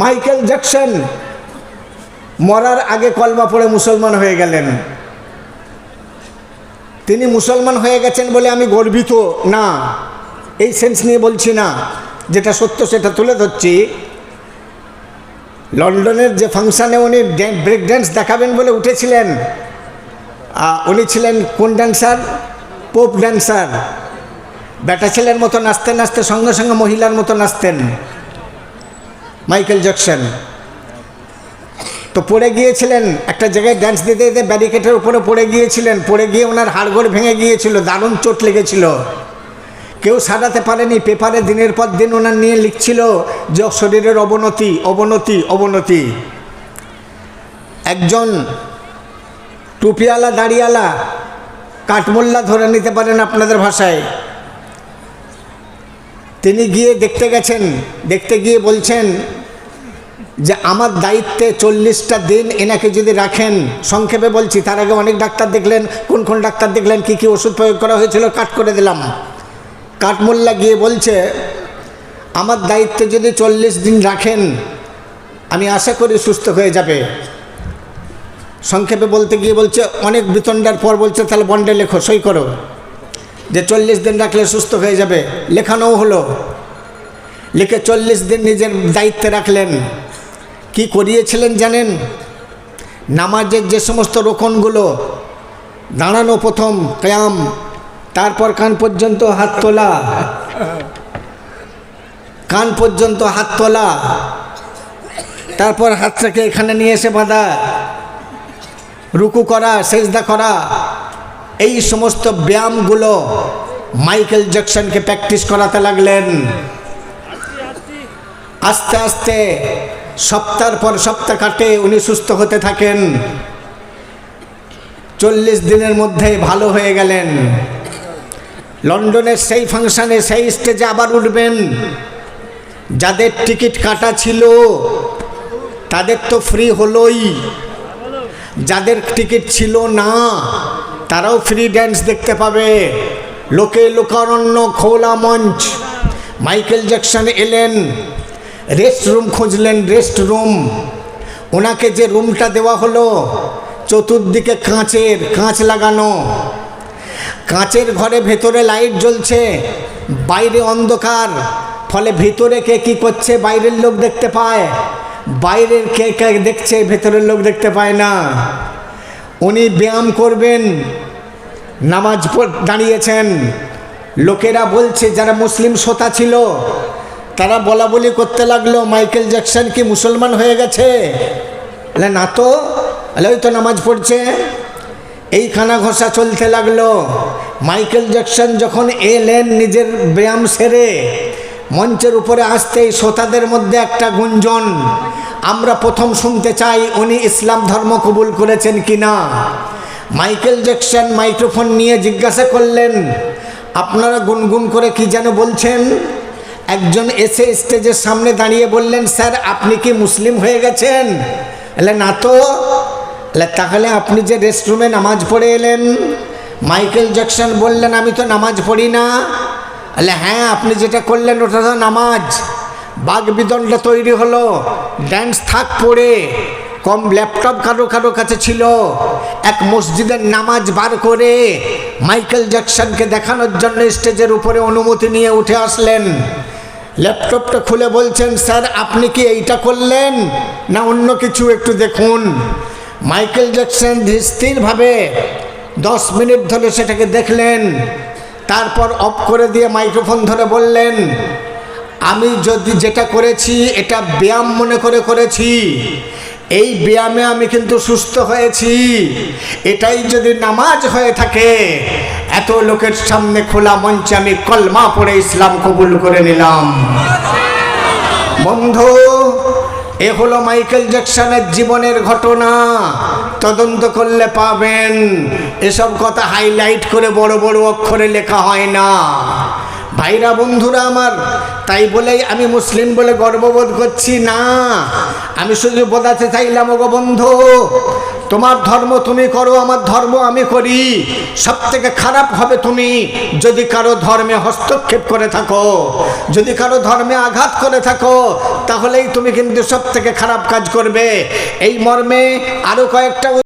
Michael Jackson মরার আগে কলমা পড়ে মুসলমান হয়ে গেলেন। তিনি মুসলমান হয়ে গেছেন বলে আমি গর্বিত। না, এই সেন্স নিয়ে বলছি না। যেটা সত্য সেটা তুলে ধরছি। লন্ডনের যে ফাংশানে উনি ব্রেক ড্যান্স দেখাবেন বলে উঠেছিলেন উনি ছিলেন কোন ড্যান্সার পোপ ড্যান্সার বেটা ছেলের মতো নাচতে নাচতে সঙ্গে সঙ্গে মহিলার মতো নাচতেন। মাইকেল জ্যাকসন তো পড়ে গিয়েছিলেন, একটা জায়গায় ড্যান্স দিতে দিতে ব্যারিকেটের উপরে পড়ে গিয়েছিলেন, পড়ে গিয়ে ওনার হাড়গোড় ভেঙে গিয়েছিল, দারুণ চোট লেগেছিল। কেউ সারাতে পারেনি পেপারে দিনের পর দিন ওনার নিয়ে লিখছিল যে শরীরের অবনতি অবনতি অবনতি। একজন টুপিওয়ালা, দাড়িওয়ালা, কাঠমোল্লা ধরে নিতে পারেন আপনাদের ভাষায়। তিনি গিয়ে দেখতে গেছেন, দেখতে গিয়ে বলছেন যে আমার দায়িত্বে চল্লিশটা দিন এনাকে যদি রাখেন, সংক্ষেপে বলছি, তার আগে অনেক ডাক্তার দেখলেন, কোন কোন ডাক্তার দেখলেন, কি কি ওষুধ প্রয়োগ করা হয়েছিল, কাট করে দিলাম। কাঠমোল্লা গিয়ে বলছে, আমার দায়িত্বে যদি চল্লিশ দিন রাখেন, আমি আশা করি সুস্থ হয়ে যাবে। সংক্ষেপে বলতে গিয়ে বলছে, অনেক বিতণ্ডার পর বলছে, তাহলে বন্ডে লেখো, সই করো। যে চল্লিশ দিন রাখলে সুস্থ হয়ে যাবে, লেখানোও হলো। লিখে চল্লিশ দিন নিজের দায়িত্বে রাখলেন। কি করিয়েছিলেন জানেন? নামাজের যে সমস্ত রোকনগুলো, দাঁড়ানো প্রথম ক্যাম তারপর কান পর্যন্ত হাত তোলা। কান পর্যন্ত হাত তোলা। তারপর হাতটাকে এখানে নিয়ে এসে বাঁধা। রুকু করা, সেজদা করা। এই সমস্ত ব্যায়ামগুলো মাইকেল জ্যাকসনকে প্র্যাকটিস করাতে লাগলেন। আস্তে আস্তে সপ্তাহের পর সপ্তাহ কাটে উনি সুস্থ হতে থাকেন। চল্লিশ দিনের মধ্যে ভালো হয়ে গেলেন। লন্ডনের সেই ফাংশানে সেই স্টেজে আবার উঠবেন। যাদের টিকিট কাটা ছিল, তাদের তো ফ্রি হলোই। যাদের টিকিট ছিল না তারাও ফ্রি ড্যান্স দেখতে পাবে। লোকে লোকারণ্য খোলা মঞ্চ। মাইকেল জ্যাকসন এলেন। রেস্ট রুম খুঁজলেন রেস্ট রুম ওনাকে যে রুমটা দেওয়া হলো, চতুর্দিকে কাঁচের, কাঁচ লাগানো। কাঁচের ঘরে ভেতরে লাইট জ্বলছে, বাইরে অন্ধকার। ফলে ভিতরে কে কী করছে, বাইরের লোক দেখতে পায়। বাইরের কে কে দেখছে, ভেতরের লোক দেখতে পায় না। উনি ব্যায়াম করবেন, নামাজ দাঁড়িয়েছেন। লোকেরা বলছে, যারা মুসলিম শ্রোতা ছিল, তারা বলা বলি করতে লাগল, মাইকেল জ্যাকসন কি মুসলমান হয়ে গেছে? বলে, না তো। বলে, ওই তো নামাজ পড়ছে। এই খানা ঘষা চলতে লাগল। মাইকেল জ্যাকসন যখন এলেন নিজের ব্যায়াম সেরে মঞ্চের উপরে আসতেই শ্রোতাদের মধ্যে একটা গুঞ্জন। আমরা প্রথম শুনতে চাই উনি ইসলাম ধর্ম কবুল করেছেন কিনা। মাইকেল জ্যাকসন মাইক্রোফোন নিয়ে জিজ্ঞাসা করলেন, আপনারা গুনগুন করে কি যেন বলছেন? একজন এসে স্টেজের সামনে দাঁড়িয়ে বললেন, স্যার, আপনি কি মুসলিম হয়ে গেছেন? এলে না তো। তাহলে আপনি যে রেস্টরুমে নামাজ পড়ে এলেন? মাইকেল জ্যাকসন বললেন, আমি তো নামাজ পড়ি না। এলে হ্যাঁ আপনি যেটা করলেন, ওটা তো নামাজ। বাঘ বিদণ্ড তৈরি হলো ড্যান্স থাক পড়ে, কম ল্যাপটপ কারও কারও কাছে ছিল। এক মসজিদের নামাজ বার করে মাইকেল জ্যাকসনকে দেখানোর জন্য স্টেজের উপরে অনুমতি নিয়ে উঠে আসলেন। ল্যাপটপটা খুলে বলছেন, স্যার, আপনি কি এইটা করলেন? না অন্য কিছু একটু দেখুন? মাইকেল জ্যাকসন স্থিরভাবে দশ মিনিট ধরে সেটাকে দেখলেন। তারপর অফ করে দিয়ে মাইক্রোফোন ধরে বললেন, আমি যদি যেটা করেছি, এটা ব্যায়াম মনে করে করেছি। এই ব্যায়ামে আমি কিন্তু সুস্থ হয়েছি। এটাই যদি নামাজ হয়ে থাকে, এত লোকের সামনে খোলা মঞ্চে আমি কলমা পড়ে ইসলাম কবুল করে নিলাম। বন্ধু এ হলো মাইকেল জ্যাকসনের জীবনের ঘটনা। তদন্ত করলে পাবেন। এসব কথা হাইলাইট করে বড় বড় অক্ষরে লেখা হয় না। ভাইরা বন্ধুরা আমার, তাই বলেই আমি মুসলিম বলে গর্ববোধ করছি। না, আমি শুধু বোঝাতে চাইলাম, ওগো বন্ধু, তোমার ধর্ম তুমি করো, আমার ধর্ম আমি করি। সব থেকে খারাপ হবে তুমি যদি কারও ধর্মে হস্তক্ষেপ করে থাকো, যদি কারও ধর্মে আঘাত করে থাকো, তাহলেই তুমি কিন্তু সব থেকে খারাপ কাজ করবে। এই মর্মে আরও কয়েকটা